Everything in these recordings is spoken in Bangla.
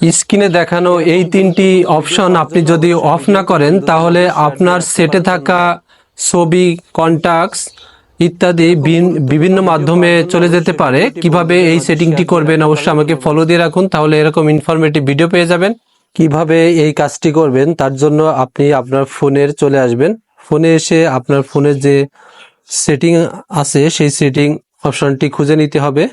স্ক্রিনে দেখানো এই তিনটি অপশন আপনি যদি অফ না করেন, তাহলে আপনার সেটে থাকা ছবি কন্টাক্টস ইত্যাদি বিভিন্ন মাধ্যমে চলে যেতে পারে। কীভাবে এই সেটিংটি করবেন অবশ্যই আমাকে ফলো দিয়ে রাখুন, তাহলে এরকম ইনফরমেটিভ ভিডিও পেয়ে যাবেন। কীভাবে এই কাজটি করবেন, তার জন্য আপনি আপনার ফোনের চলে আসবেন। ফোনে এসে আপনার ফোনের যে সেটিং আছে, সেই সেটিং অপশনটি খুঁজে নিতে হবে।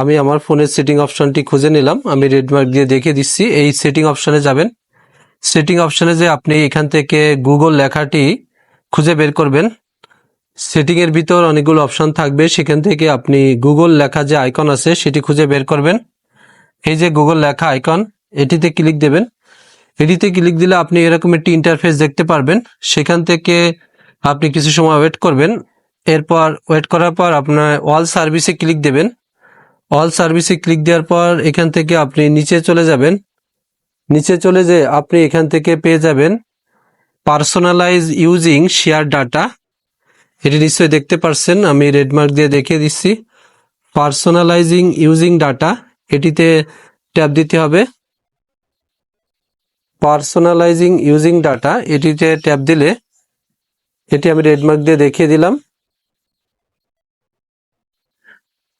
আমি আমার ফোনের সেটিং অপশনটি খুঁজে নিলাম। আমি রেডমার্ক দিয়ে দেখে দিচ্ছি। এই সেটিং অপশনে যাবেন। সেটিং অপশনে যে আপনি এখান থেকে গুগল লেখাটি খুঁজে বের করবেন সেটিংয়ের ভিতর অনেকগুলো অপশন থাকবে। সেখান থেকে আপনি গুগল লেখা যে আইকন আছে, সেটি খুঁজে বের করবেন। এই যে গুগল লেখা আইকন এটিতে ক্লিক দেবেন। এটিতে ক্লিক দিলে আপনি এরকম একটি ইন্টারফেস দেখতে পারবেন। সেখান থেকে আপনি কিছু সময় ওয়েট করবেন। এরপর ওয়েট করার পর আপনার অল সার্ভিসে ক্লিক দেবেন। অল সার্ভিসে ক্লিক দেওয়ার পর এখান থেকে আপনি নিচে চলে যাবেন। নিচে চলে যে আপনি এখান থেকে পেয়ে যাবেন পার্সোনালাইজ ইউজিং শেয়ার ডাটা এটি নিশ্চয়ই দেখতে পারছেন, আমি রেডমার্ক দিয়ে দেখিয়ে দিচ্ছি। পার্সোনালাইজিং ইউজিং ডাটা এটিতে ট্যাপ দিতে হবে। পার্সোনালাইজিং ইউজিং ডাটা এটিতে ট্যাপ দিলে, এটি আমি রেডমার্ক দিয়ে দেখিয়ে দিলাম।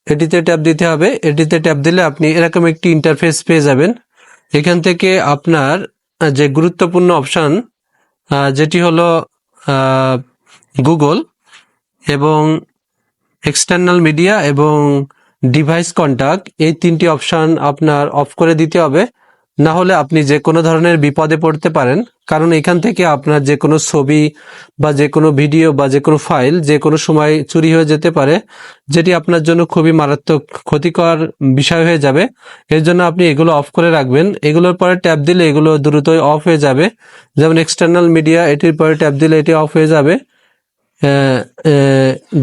এটিতে ট্যাপ দিতে হবে। এটিতে ট্যাপ দিলে আপনি এরকম একটি ইন্টারফেস পেয়ে যাবেন। এখান থেকে আপনার যে গুরুত্বপূর্ণ অপশান যেটি হলো গুগল এবং এক্সটার্নাল মিডিয়া এবং ডিভাইস কন্ট্যাক্ট এই তিনটি অপশান আপনার অফ করে দিতে হবে। না হলে আপনি যে কোনো ধরনের বিপদে পড়তে পারেন, কারণ এখান থেকে আপনার যে কোনো ছবি বা যে কোনো ভিডিও বা যে কোনো ফাইল যে কোনো সময় চুরি হয়ে যেতে পারে, যেটি আপনার জন্য খুবই মারাত্মক ক্ষতিকর বিষয় হয়ে যাবে। এর জন্য আপনি এগুলো অফ করে রাখবেন। এগুলোর পরে ট্যাপ দিলে এগুলো দ্রুতই অফ হয়ে যাবে। যেমন এক্সটার্নাল মিডিয়া এটির পরে ট্যাপ দিলে এটি অফ হয়ে যাবে।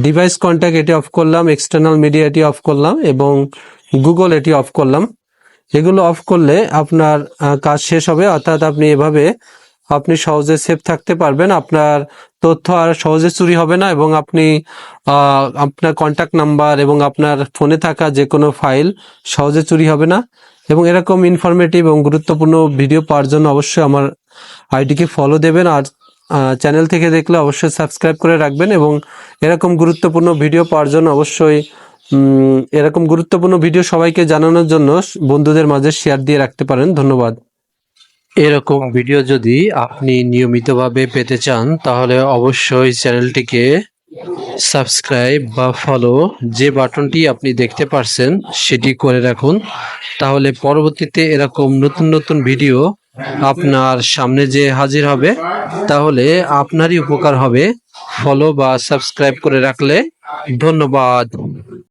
ডিভাইস কন্ট্যাক্ট এটি অফ করলাম এক্সটার্নাল মিডিয়া এটি অফ করলাম এবং গুগল এটি অফ করলাম। এগুলো অফ করলে আপনার কাজ শেষ হবে। অর্থাৎ আপনি এভাবে আপনি সহজে সেফ থাকতে পারবেন। আপনার তথ্য আর সহজে চুরি হবে না এবং আপনি আপনার কন্ট্যাক্ট নাম্বার এবং আপনার ফোনে থাকা যে কোনো ফাইল সহজে চুরি হবে না। এবং এরকম ইনফরমেটিভ এবং গুরুত্বপূর্ণ ভিডিও পাওয়ার জন্য অবশ্যই আমার আইডিকে ফলো দেবেন। আর চ্যানেল থেকে দেখলে অবশ্যই সাবস্ক্রাইব করে রাখবেন এবং এরকম গুরুত্বপূর্ণ ভিডিও পাওয়ার জন্য অবশ্যই এরকম গুরুত্বপূর্ণ ভিডিও সবাইকে জানানোর জন্য বন্ধুদের মাঝে শেয়ার দিয়ে রাখতে পারেন। ধন্যবাদ। এরকম ভিডিও যদি আপনি নিয়মিতভাবে পেতে চান, তাহলে অবশ্যই চ্যানেলটিকে সাবস্ক্রাইব বা ফলো যে বাটনটি আপনি দেখতে পারছেন, সেটি করে রাখুন। তাহলে পরবর্তীতে এরকম নতুন নতুন ভিডিও আপনার সামনে যে হাজির হবে, তাহলে আপনারই উপকার হবে। ফলো বা সাবস্ক্রাইব করে রাখলে ধন্যবাদ।